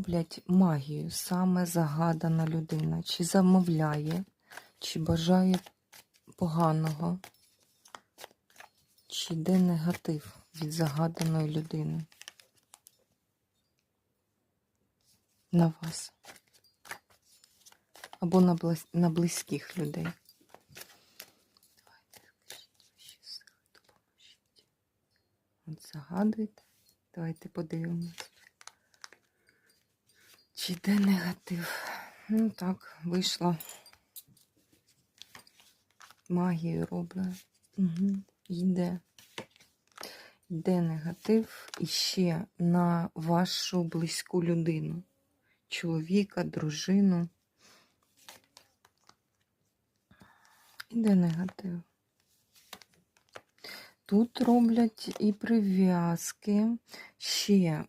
роблять магію, саме загадана людина, чи замовляє, чи бажає поганого, чи йде негатив від загаданої людини на вас або на, близь- на близьких людей. От загадуйте. Давайте подивимось. Йде негатив? Ну так, вийшла. Магію роблю. Угу. Йде. Йде негатив іще на вашу близьку людину. Чоловіка, дружину. Іде негатив. Тут роблять і прив'язки ще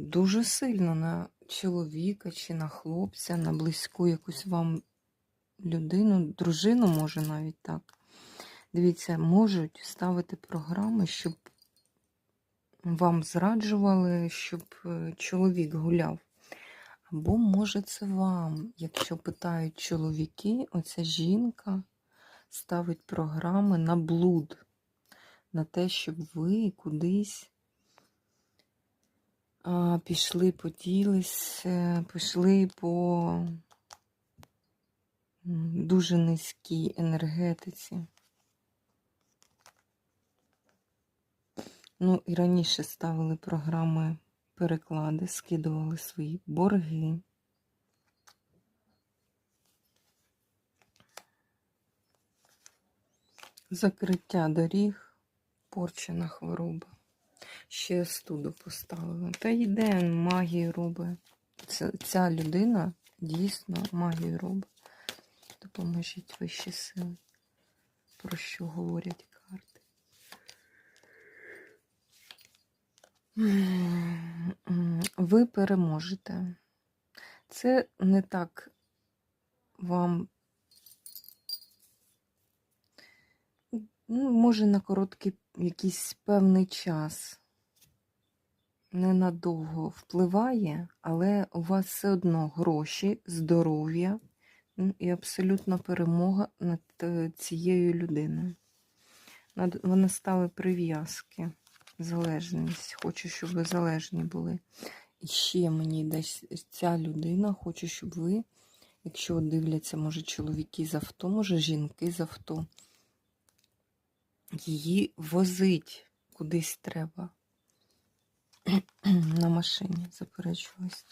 дуже сильно на чоловіка чи на хлопця, на близьку якусь вам людину, дружину, може навіть так. Дивіться, можуть ставити програми, щоб вам зраджували, щоб е, чоловік гуляв. Або, може, це вам, якщо питають чоловіки, оця жінка ставить програми на блуд, на те, щоб ви кудись пішли, поділись, е, пішли по дуже низькій енергетиці. Ну, і раніше ставили програми переклади, скидували свої борги. Закриття доріг, порчена хвороба. Ще студу поставили. Та йде магію робить. Ця, ця людина дійсно магію робить. Допоможіть вищі сили. Про що говорять карти? Ви переможете. Це не так вам ну, може на короткий якийсь певний час. Ненадовго впливає, але у вас все одно гроші, здоров'я м, і абсолютна перемога над е, цією людиною. Вони стали прив'язки, залежність. Хочу, щоб ви залежні були. І ще мені десь ця людина хоче, щоб ви, якщо дивляться, може, чоловіки з авто, може, жінки з авто, її возить кудись треба. На машині, заперечуюсь.